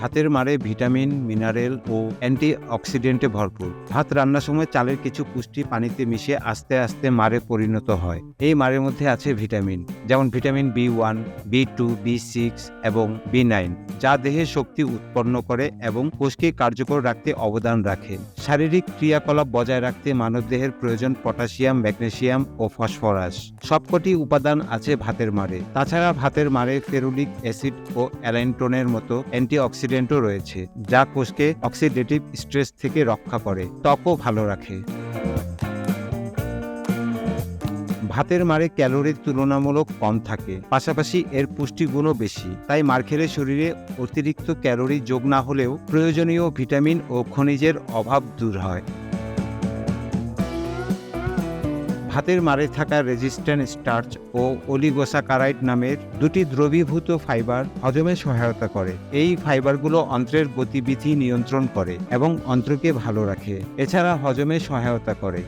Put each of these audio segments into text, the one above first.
ভাতের মারে vitamin, mineral ও অ্যান্টি অক্সিডেন্টে ভরপুর। ভাত রান্নার সময় চালের কিছু পুষ্টি পানিতে মিশে আস্তে আস্তে মারে পরিণত হয়। এই মারের মধ্যে আছে ভিটামিন, যেমন vitamin B one, B two, B six এবং বি নাইন, যা দেহে শক্তি উৎপন্ন করে এবং কোষকে কার্যকর রাখতে অবদান রাখে। শারীরিক ক্রিয়াকলাপ বজায় রাখতে মানবদেহের প্রয়োজন পটাশিয়াম ম্যাগনেসিয়াম ও ফসফরাস। সবকটি উপাদান আছে ভাতের মারে। তাছাড়া ভাতের মারে ফেরুলিক অ্যাসিড ও অ্যালাইনটোনের মতো অ্যান্টিঅক্সিডেন্টও রয়েছে, যা কোষকে অক্সিডেটিভ স্ট্রেস থেকে রক্ষা করে, ত্বকও ভালো রাখে। ভাতের মারে ক্যালোরির তুলনামূলক কম থাকে, পাশাপাশি এর পুষ্টিগুণও বেশি, তাই মার খেলে শরীরে অতিরিক্ত ক্যালোরি যোগ না হলেও প্রয়োজনীয় ভিটামিন ও খনিজের অভাব দূর হয়। ভাতের মারে থাকা রেজিস্ট্যান্ট স্টার্চ ও অলিগোসাকারাইড নামের দুটি দ্রবীভূত ফাইবার হজমে সহায়তা করে। এই ফাইবারগুলো অন্ত্রের গতিবিধি নিয়ন্ত্রণ করে এবং অন্ত্রকে ভালো রাখে। এছাড়া হজমে সহায়তা করে।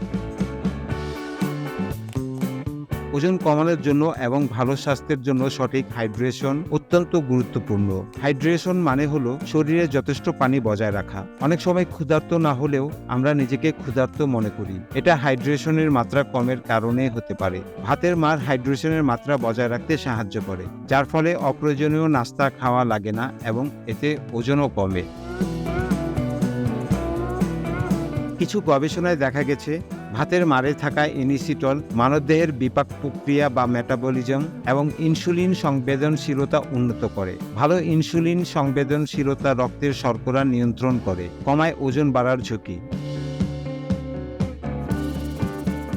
ওজন কমানোর জন্য এবং ভালো স্বাস্থ্যের জন্য সঠিক হাইড্রেশন অত্যন্ত গুরুত্বপূর্ণ। হাইড্রেশন মানে হলো শরীরে যথেষ্ট পানি বজায় রাখা। অনেক সময় ক্ষুধার্ত না হলেও আমরা নিজেকে ক্ষুধার্ত মনে করি। এটা হাইড্রেশনের মাত্রা কমের কারণে হতে পারে। ভাতের মার হাইড্রেশনের মাত্রা বজায় রাখতে সাহায্য করে, যার ফলে অপ্রয়োজনীয় নাস্তা খাওয়া লাগে না এবং এতে ওজনও কমে। কিছু গবেষণায় দেখা গেছে ভাতের মারে থাকা ইনিসিটল মানবদেহের বিপাক প্রক্রিয়া বা মেটাবলিজম এবং ইনসুলিন সংবেদনশীলতা উন্নত করে। ভালো ইনসুলিন সংবেদনশীলতা রক্তের শর্করা নিয়ন্ত্রণ করে, কমায় ওজন বাড়ার ঝুঁকি।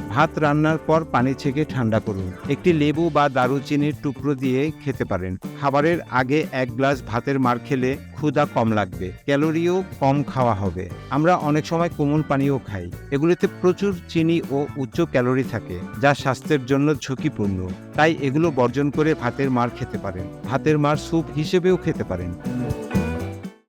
ভাত রান্নার পর পানি ছেঁকে ঠান্ডা করুন। একটি লেবু বা দারুচিনির টুকরো দিয়ে খেতে পারেন। খাবারের আগে এক গ্লাস ভাতের মার খেলে ক্ষুধা কম লাগবে, ক্যালোরিও কম খাওয়া হবে। আমরা অনেক সময় কোমল পানীয় খাই। এগুলিতে প্রচুর চিনি ও উচ্চ ক্যালোরি থাকে, যা স্বাস্থ্যের জন্য ঝুঁকিপূর্ণ। তাই এগুলো বর্জন করে ভাতের মার খেতে পারেন। ভাতের মার স্যুপ হিসেবেও খেতে পারেন।